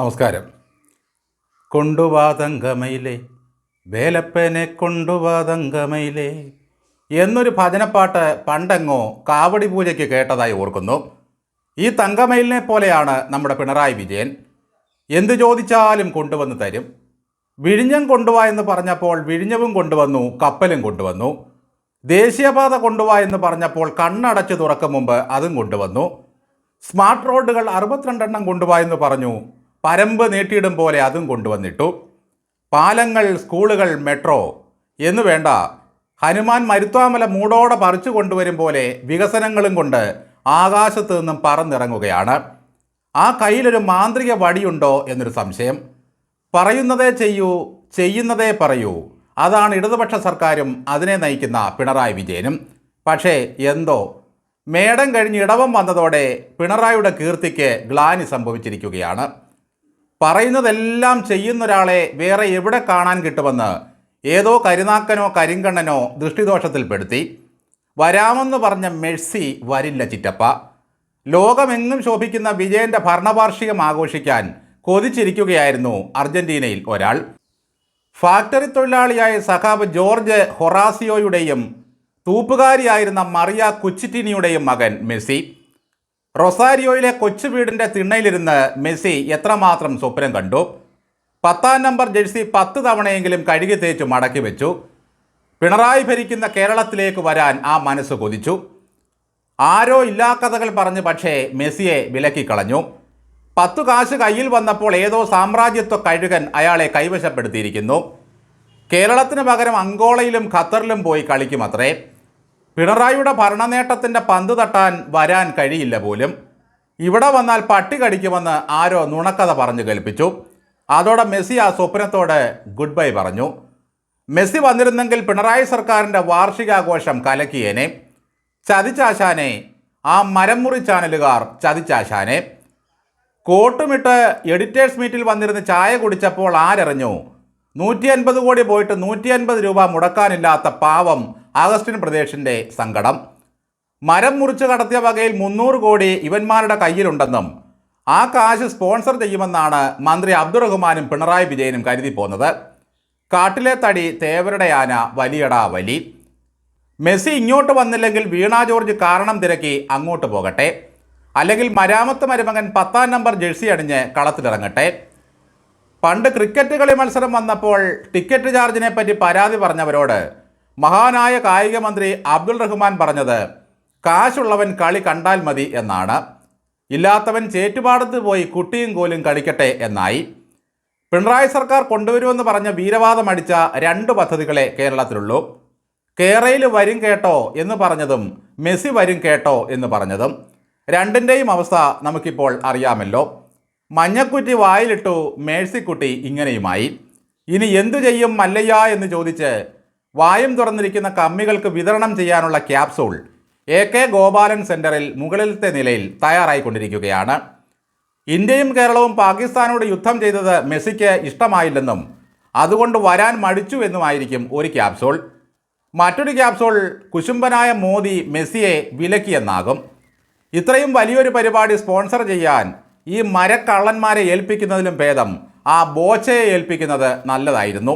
നമസ്കാരം. കൊണ്ടുവാതങ്കമയിലെ വേലപ്പനെ കൊണ്ടുവാതങ്കമയിലെ എന്നൊരു ഭജനപ്പാട്ട് പണ്ടെങ്ങോ കാവടി പൂജയ്ക്ക് കേട്ടതായി ഓർക്കുന്നു. ഈ തങ്കമയിലിനെ പോലെയാണ് നമ്മുടെ പിണറായി വിജയൻ. എന്ത് ചോദിച്ചാലും കൊണ്ടുവന്ന് തരും. വിഴിഞ്ഞം കൊണ്ടുവാ എന്ന് പറഞ്ഞപ്പോൾ വിഴിഞ്ഞവും കൊണ്ടുവന്നു കപ്പലും കൊണ്ടുവന്നു. ദേശീയപാത കൊണ്ടുവാ എന്ന് പറഞ്ഞപ്പോൾ കണ്ണടച്ച് തുറക്കും മുമ്പ് അതും കൊണ്ടുവന്നു. സ്മാർട്ട് റോഡുകൾ അറുപത്തിരണ്ടെണ്ണം കൊണ്ടുവാ എന്ന് പറഞ്ഞു. പരമ്പ് നീട്ടിയിടും പോലെ അതും കൊണ്ടുവന്നിട്ടു. പാലങ്ങൾ സ്കൂളുകൾ മെട്രോ എന്നു വേണ്ട ഹനുമാൻ മരുത്വാമല മൂടോടെ പറിച്ചു കൊണ്ടുവരും പോലെ വികസനങ്ങളും കൊണ്ട് ആകാശത്ത് നിന്നും പറന്നിറങ്ങുകയാണ്. ആ കയ്യിലൊരു മാന്ത്രിക വടിയുണ്ടോ എന്നൊരു സംശയം. പറയുന്നതേ ചെയ്യൂ ചെയ്യുന്നതേ പറയൂ. അതാണ് ഇടതുപക്ഷ സർക്കാരും അതിനെ നയിക്കുന്ന പിണറായി വിജയനും. പക്ഷേ എന്തോ? മേടം കഴിഞ്ഞ് ഇടവം വന്നതോടെ പിണറായിയുടെ കീർത്തിക്ക് ഗ്ലാനി സംഭവിച്ചിരിക്കുകയാണ്. പറയുന്നതെല്ലാം ചെയ്യുന്ന ഒരാളെ വേറെ എവിടെ കാണാൻ കിട്ടുമെന്ന് ഏതോ കരുനാക്കനോ കരിങ്കണ്ണനോ ദൃഷ്ടിദോഷത്തിൽപ്പെടുത്തി. വരാമെന്ന് പറഞ്ഞ മെഴ്സി വരില്ല ചിറ്റപ്പ. ലോകമെങ്ങും ശോഭിക്കുന്ന വിജയന്റെ ഭരണവാർഷികം ആഘോഷിക്കാൻ കൊതിച്ചിരിക്കുകയായിരുന്നു അർജന്റീനയിൽ ഒരാൾ. ഫാക്ടറി തൊഴിലാളിയായ സഖാബ് ജോർജ് ഹൊറാസിയോയുടെയും തൂപ്പുകാരിയായിരുന്ന മറിയ കുച്ചിറ്റിനിയുടെയും മകൻ മെസ്സി. റൊസാരിയോയിലെ കൊച്ചു വീടിന്റെ തിണ്ണയിലിരുന്ന് മെസ്സി എത്രമാത്രം സ്വപ്നം കണ്ടു? പത്താം നമ്പർ ജേഴ്സി പത്ത് തവണയെങ്കിലും കഴുകി തേച്ചു മടക്കി വെച്ചു. പിണറായി ഭരിക്കുന്ന കേരളത്തിലേക്ക് വരാൻ ആ മനസ്സ് കൊതിച്ചു. ആരോ ഇല്ലാ കഥകൾ പറഞ്ഞ് പക്ഷേ മെസ്സിയെ വിലക്കിക്കളഞ്ഞു പത്തു കാശ് കയ്യിൽ വന്നപ്പോൾ ഏതോ സാമ്രാജ്യത്വ കഴുകൻ അയാളെ കൈവശപ്പെടുത്തിയിരിക്കുന്നു. കേരളത്തിന് പകരം അങ്കോളയിലും ഖത്തറിലും പോയി കളിക്കുമത്രേ. പിണറായിയുടെ ഭരണനേട്ടത്തിന്റെ പന്ത് തട്ടാൻ വരാൻ കഴിയില്ല പോലും. ഇവിടെ വന്നാൽ പട്ടി കടിക്കുമെന്ന് ആരോ നുണക്കഥ പറഞ്ഞു കൽപ്പിച്ചു അതോടെ മെസ്സി ആ സ്വപ്നത്തോട് ഗുഡ് ബൈ പറഞ്ഞു. മെസ്സി വന്നിരുന്നെങ്കിൽ പിണറായി സർക്കാരിന്റെ വാർഷികാഘോഷം കലക്കിയേനെ. ചതിച്ചാശാനെ. ആ മരംമുറി ചാനലുകാർ ചതിച്ചാശാനെ. കോട്ടുമിട്ട് എഡിറ്റേഴ്സ് മീറ്റിൽ വന്നിരുന്ന് ചായ കുടിച്ചപ്പോൾ ആരറിഞ്ഞു? നൂറ്റി അൻപത് കോടി പോയിട്ട് നൂറ്റി അൻപത് രൂപ മുടക്കാനില്ലാത്ത പാവം അഗസ്റ്റിൻ പ്രദേശിന്റെ സങ്കടം. മരം മുറിച്ച് കടത്തിയ വകയിൽ മുന്നൂറ് കോടി ഇവന്മാരുടെ കയ്യിലുണ്ടെന്നും ആ കാശ് സ്പോൺസർ ചെയ്യുമെന്നാണ് മന്ത്രി അബ്ദുറഹ്മാനും പിണറായി വിജയനും കരുതി പോന്നത് കാട്ടിലെ തടി തേവരുടെ ആന വലിയടാ വലി. മെസ്സി ഇങ്ങോട്ട് വന്നില്ലെങ്കിൽ വീണ ജോർജ് കാരണം തിരക്കി അങ്ങോട്ട് പോകട്ടെ. അല്ലെങ്കിൽ മരാമത്ത് മരുമകൻ പത്താം നമ്പർ ജേഴ്സി അണിഞ്ഞ് കളത്തിലിറങ്ങട്ടെ. പണ്ട് ക്രിക്കറ്റ് കളി മത്സരം വന്നപ്പോൾ ടിക്കറ്റ് ചാർജിനെ പറ്റി പരാതി പറഞ്ഞവരോട് മഹാനായ കായിക മന്ത്രി അബ്ദുൾ റഹ്മാൻ പറഞ്ഞത് കാശുള്ളവൻ കളി കണ്ടാൽ മതി എന്നാണ്. ഇല്ലാത്തവൻ ചേറ്റുപാടത്ത് പോയി കുട്ടിയും കോലും കളിക്കട്ടെ എന്നായി. പിണറായി സർക്കാർ കൊണ്ടുവരുമെന്ന് പറഞ്ഞ വീരവാദം അടിച്ച രണ്ട് പദ്ധതികളെ കേരളത്തിലുള്ളൂ. കേരയിൽ വരും കേട്ടോ എന്ന് പറഞ്ഞതും മെസ്സി വരും കേട്ടോ എന്ന് പറഞ്ഞതും. രണ്ടിന്റെയും അവസ്ഥ നമുക്കിപ്പോൾ അറിയാമല്ലോ. മഞ്ഞക്കുറ്റി വായിലിട്ടു മേഴ്സിക്കുട്ടി ഇങ്ങനെയുമായി. ഇനി എന്തു ചെയ്യും മല്ലയ്യ? എന്ന് ചോദിച്ച് വായും തുറന്നിരിക്കുന്ന കമ്മികൾക്ക് വിതരണം ചെയ്യാനുള്ള ക്യാപ്സൂൾ എ കെ ഗോപാലൻ സെന്ററിൽ മുകളിലത്തെ നിലയിൽ തയ്യാറായിക്കൊണ്ടിരിക്കുകയാണ്. ഇന്ത്യയും കേരളവും പാകിസ്ഥാനോട് യുദ്ധം ചെയ്തത് മെസ്സിക്ക് ഇഷ്ടമായില്ലെന്നും അതുകൊണ്ട് വരാൻ മടിച്ചു എന്നുമായിരിക്കും ഒരു ക്യാപ്സൂൾ. മറ്റൊരു ക്യാപ്സൂൾ കുശുംബനായ മോദി മെസ്സിയെ വിലക്കിയെന്നാകും. ഇത്രയും വലിയൊരു പരിപാടി സ്പോൺസർ ചെയ്യാൻ ഈ മരക്കള്ളന്മാരെ ഏൽപ്പിക്കുന്നതിലും ഭേദം ആ ബോച്ചയെ ഏൽപ്പിക്കുന്നത് നല്ലതായിരുന്നു.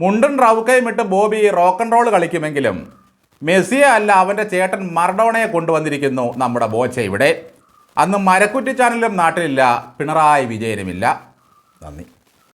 മുണ്ടും റൗക്കയും ഇട്ട് ബോബി റോക്ക് ആൻഡ് റോൾ കളിക്കുമെങ്കിലും മെസ്സിയെ അല്ല അവന്റെ ചേട്ടൻ മർഡോണയെ കൊണ്ടുവന്നിരിക്കുന്നു നമ്മുടെ ബോച്ച ഇവിടെ. അന്ന് മരക്കുറ്റി ചാനലും നാട്ടിലില്ല പിണറായി വിജയനുമില്ല. നന്ദി.